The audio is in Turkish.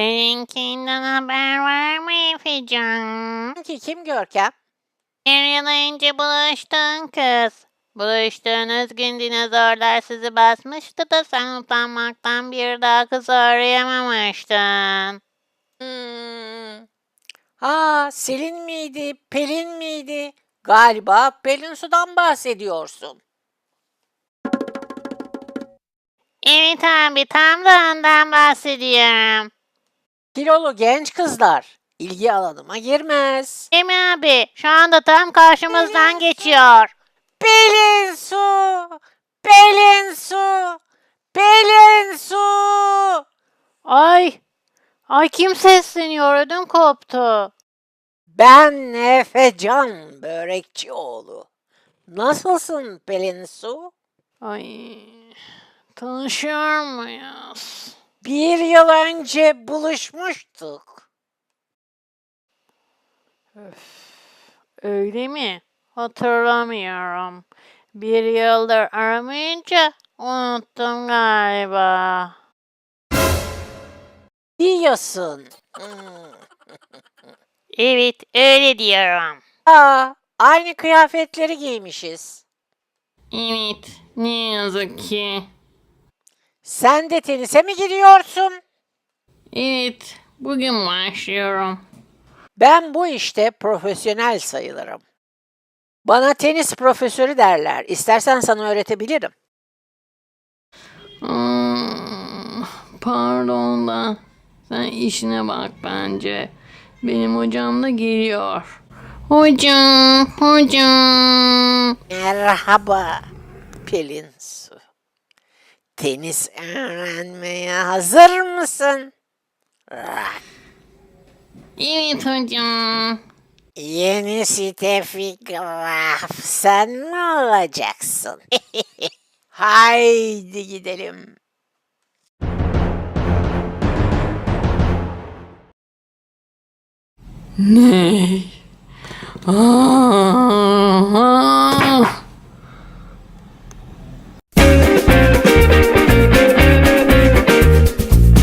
Seninkinden haber var mı Efecan? Ki kim Görkem? Bir yıl önce buluştun kız. Buluştuğunuz gün dinozorlar sizi basmıştı da sen utanmaktan bir daha kız arayamamıştın. Hmm. Ha Selin miydi? Pelin miydi? Galiba Pelin Su'dan bahsediyorsun. Evet abi tam da ondan bahsediyorum. Kilolu genç kızlar. ilgi alanıma girmez. Değil mi abi? Şu anda tam karşımızdan geçiyor. Pelin Su! Pelin Su! Pelin Su! Ay, ay kim sesleniyor? Ödüm koptu. Ben Efecan Börekçioğlu. Nasılsın Pelin Su? Ay, tanışıyor muyuz? Bir yıl önce buluşmuştuk. Öyle mi? Hatırlamıyorum. Bir yıldır aramayınca unuttum galiba. Diyorsun. Evet, öyle diyorum. Aa, aynı kıyafetleri giymişiz. Evet, ne yazık ki. Sen de tenise mi gidiyorsun? Evet, bugün başlıyorum. Ben bu işte profesyonel sayılırım. Bana tenis profesörü derler. İstersen sana öğretebilirim. Hmm, pardon da sen işine bak bence. Benim hocam da geliyor. Hocam, hocam. Merhaba Pelin Su. Tenis öğrenmeye hazır mısın? Ah, Evet hocam. Yeni Steffi Graf sen mi olacaksın? Haydi gidelim. Ne? Aa,